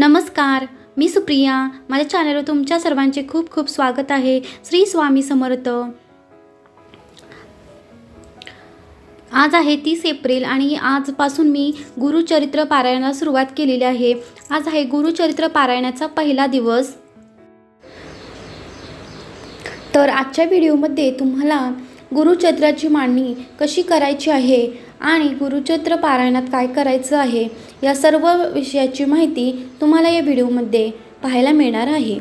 नमस्कार मी सुप्रिया. माझ्या चॅनलवर तुमच्या सर्वांचे खूप खूप स्वागत आहे. श्री स्वामी समर्थ. आज आहे तीस एप्रिल आणि आजपासून मी गुरुचरित्र पारायणाला सुरुवात केलेली आहे. आज आहे गुरुचरित्र पारायणाचा पहिला दिवस. तर आजच्या व्हिडिओमध्ये तुम्हाला गुरुचरित्राची मांडणी कशी करायची आहे? आणि गुरुचरित्र पारायणात काय करायचं आहे या सर्व विषयाची माहिती तुम्हाला या व्हिडिओमध्ये पाहायला मिळणार आहे.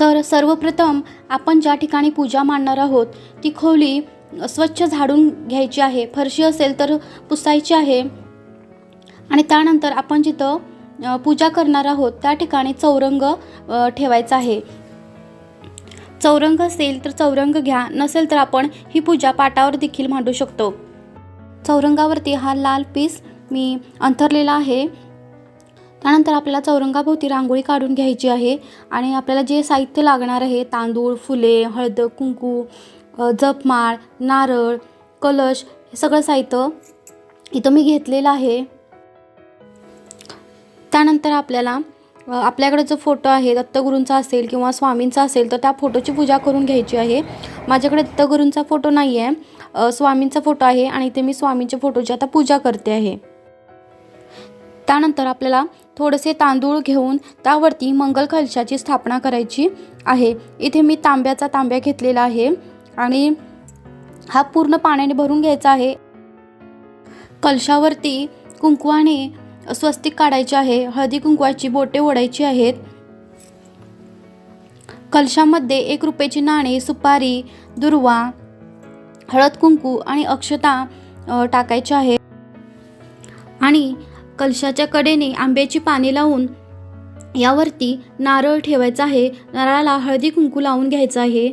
तर सर्वप्रथम आपण ज्या ठिकाणी पूजा मांडणार आहोत ती खोली स्वच्छ झाडून घ्यायची आहे. फरशी असेल तर पुसायची आहे. आणि त्यानंतर आपण जिथं पूजा करणार आहोत त्या ठिकाणी चौरंग ठेवायचा आहे. चौरंग असेल तर चौरंग घ्या नसेल तर आपण ही पूजा पाटावर देखील मांडू शकतो. चौरंगावरती हा लाल पीस मी अंथरलेला आहे. त्यानंतर आपल्याला चौरंगाभोवती रांगोळी काढून घ्यायची आहे आणि आपल्याला जे साहित्य लागणार आहे तांदूळ फुले हळद कुंकू जपमाळ नारळ कलश हे सगळं साहित्य इथं मी घेतलेलं आहे. त्यानंतर आपल्याला आपल्याकडे जो फोटो आहे दत्तगुरूंचा असेल किंवा स्वामींचा असेल तर त्या फोटोची पूजा करून घ्यायची आहे. माझ्याकडे दत्तगुरूंचा फोटो नाही आहे स्वामींचा फोटो आहे आणि इथे मी स्वामींच्या फोटोची आता पूजा करते आहे. त्यानंतर आपल्याला थोडेसे तांदूळ घेऊन त्यावरती मंगल कलशाची स्थापना करायची आहे. इथे मी तांब्याचा तांब्या घेतलेला आहे आणि हा पूर्ण पाण्याने भरून घ्यायचा आहे. कलशावरती कुंकवाने स्वस्तिक काढायचे आहे हळदी कुंकवाची बोटे ओढायची आहेत. कलशामध्ये एक रुपयाची नाणे सुपारी दुर्वा हळद कुंकू आणि अक्षता टाकायची टाकायचे आहे. आणि कलशाच्या कडेने आंब्याची पाने लावून यावरती नारळ ठेवायचा आहे. नारळाला हळदी कुंकू लावून घ्यायचं आहे.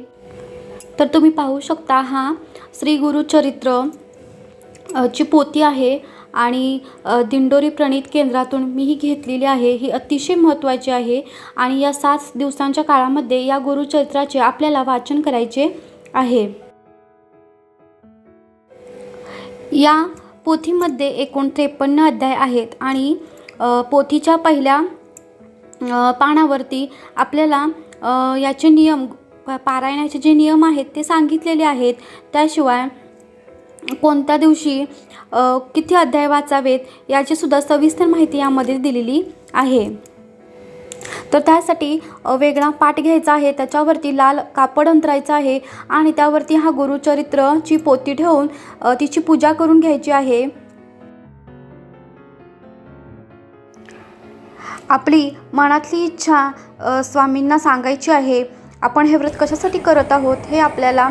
तर तुम्ही पाहू शकता हा श्री गुरुचरित्र चरित्र ची पोती आहे. आणि दिंडोरी प्रणित केंद्रातून मी ही घेतलेली आहे ही अतिशय महत्त्वाची आहे. आणि या सात दिवसांच्या काळामध्ये या गुरुचरित्राचे आपल्याला वाचन करायचे आहे. या पोथीमध्ये एकूण त्रेपन्न अध्याय आहेत आणि पोथीच्या पहिल्या पानावरती आपल्याला याचे नियम प- पारायणाचे जे नियम आहेत ते सांगितलेले आहेत. त्याशिवाय कोणत्या दिवशी किती अध्याय वाचावेत याची सुद्धा सविस्तर माहिती यामध्ये दिलेली आहे. तर त्यासाठी वेगळा पाठ घ्यायचा आहे. त्याच्यावरती लाल कापड अंतरायचं आहे आणि त्यावरती हा गुरुचरित्रची पोती ठेवून तिची पूजा करून घ्यायची आहे. आपली मनातली इच्छा स्वामींना सांगायची आहे. आपण हे व्रत कशासाठी करत आहोत हे आपल्याला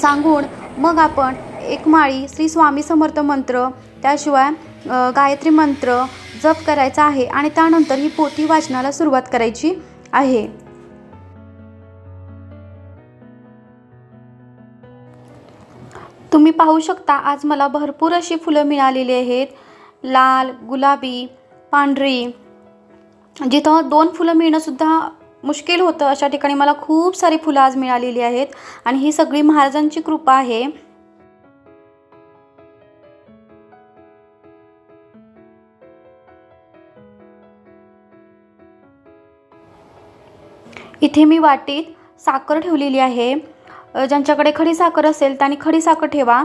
सांगून मग आपण एक माळी श्री स्वामी समर्थ मंत्र त्याशिवाय गायत्री मंत्र जप करायचा आहे आणि त्यानंतर ही पोथी वाचनाला सुरुवात करायची आहे. तुम्ही पाहू शकता आज मला भरपूर अशी फुलं मिळालेली आहेत. लाल गुलाबी पांढरी. जिथं दोन फुलं मिळणंसुद्धा मुश्किल होतं अशा ठिकाणी मला खूप सारी फुलं आज मिळालेली आहेत. आणि ही सगळी महाराजांची कृपा आहे. इथे मी वाटीत साखर ठेवलेली आहे. ज्यांच्याकडे खडी साखर असेल त्यांनी खडी साखर ठेवा.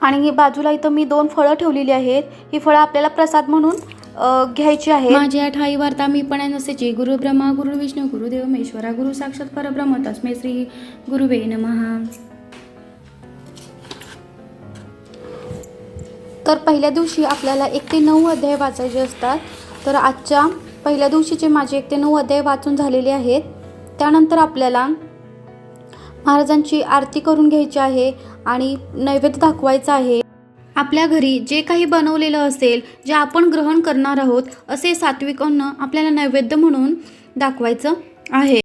आणि बाजूला इथं मी दोन फळं ठेवलेली आहेत. ही फळं आपल्याला प्रसाद म्हणून घ्यायची आहेत. माझ्या ठाई वार्ता मी पण नसेची. गुरु ब्रह्मा गुरु विष्णू गुरुदेव महेश्वरा गुरु साक्षात परब्रह्म. तस्मै श्री गुरुवे नमहा तर पहिल्या दिवशी आपल्याला एक ते नऊ अध्याय वाचायचे असतात. तर आजच्या पहिल्या दिवशीचे माझे एक ते नऊ अध्याय वाचून झालेले आहेत त्यानंतर आपल्याला महाराजांची आरती करून घ्यायची आहे आणि नैवेद्य दाखवायचा आहे. आपल्या घरी जे काही बनवलेलं असेल जे आपण ग्रहण करणार आहोत असे सात्विक अन्न आपल्याला नैवेद्य म्हणून दाखवायचं आहे.